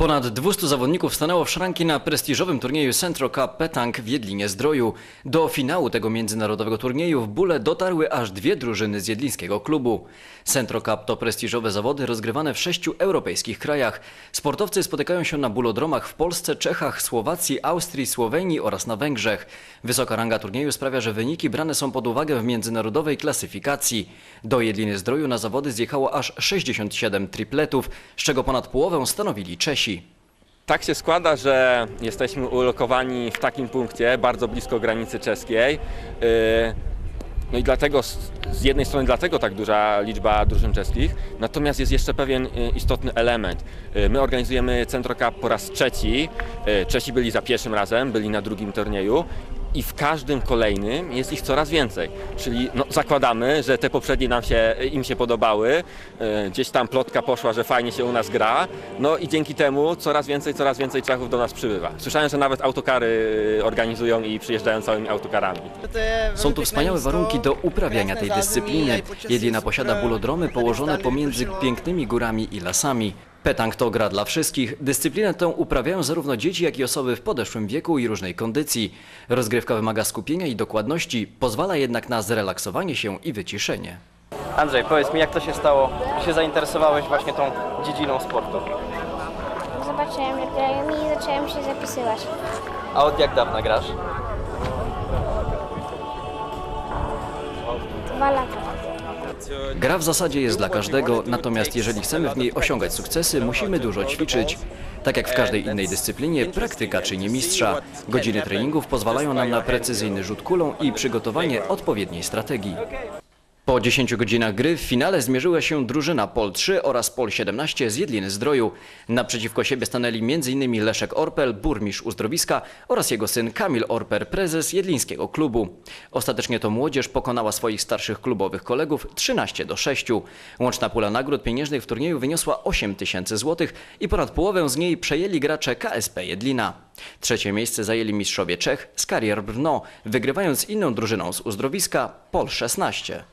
Ponad 200 zawodników stanęło w szranki na prestiżowym turnieju Centro Cup Petang w Jedlinie Zdroju. Do finału tego międzynarodowego turnieju w Bóle dotarły aż dwie drużyny z jedlińskiego klubu. Centro Cup to prestiżowe zawody rozgrywane w sześciu europejskich krajach. Sportowcy spotykają się na bulodromach w Polsce, Czechach, Słowacji, Austrii, Słowenii oraz na Węgrzech. Wysoka ranga turnieju sprawia, że wyniki brane są pod uwagę w międzynarodowej klasyfikacji. Do Jedliny Zdroju na zawody zjechało aż 67 tripletów, z czego ponad połowę stanowili Czesi. Tak się składa, że jesteśmy ulokowani w takim punkcie, bardzo blisko granicy czeskiej. Yy, No i dlatego, z jednej strony dlatego tak duża liczba drużyn czeskich, natomiast jest jeszcze pewien y, istotny element. Y, My organizujemy Centro Cup po raz trzeci. Y, Czesi byli za pierwszym razem, byli na drugim turnieju. I w każdym kolejnym jest ich coraz więcej. Czyli no, zakładamy, że te poprzednie nam się, im się podobały. Y, Gdzieś tam plotka poszła, że fajnie się u nas gra. No i dzięki temu coraz więcej, coraz więcej Czechów do nas przybywa. Słyszałem, że nawet autokary y, organizują i przyjeżdżają całymi autokarami. Są tu wspaniałe warunki do uprawiania tej dyscypliny. Jedlina posiada bulodromy położone pomiędzy pięknymi górami i lasami. Petang to gra dla wszystkich. Dyscyplinę tę uprawiają zarówno dzieci, jak i osoby w podeszłym wieku i różnej kondycji. Rozgrywka wymaga skupienia i dokładności, pozwala jednak na zrelaksowanie się i wyciszenie. Andrzej, powiedz mi, jak to się stało, że się zainteresowałeś właśnie tą dziedziną sportu? Zobaczyłem, jak grają i zacząłem się zapisywać. A od jak dawna grasz? Dwa lata. Gra w zasadzie jest dla każdego, natomiast jeżeli chcemy w niej osiągać sukcesy, musimy dużo ćwiczyć. Tak jak w każdej innej dyscyplinie, praktyka czyni mistrza. Godziny treningów pozwalają nam na precyzyjny rzut kulą i przygotowanie odpowiedniej strategii. Po 10 godzinach gry w finale zmierzyła się drużyna POL 3 oraz POL 17 z Jedliny Zdroju. Naprzeciwko siebie stanęli m.in. Leszek Orpel, burmistrz uzdrowiska oraz jego syn Kamil Orper, prezes jedlińskiego klubu. Ostatecznie to młodzież pokonała swoich starszych klubowych kolegów 13 do 6. Łączna pula nagród pieniężnych w turnieju wyniosła 8 tysięcy złotych i ponad połowę z niej przejęli gracze KSP Jedlina. Trzecie miejsce zajęli mistrzowie Czech z Karier Brno, wygrywając inną drużyną z uzdrowiska POL 16.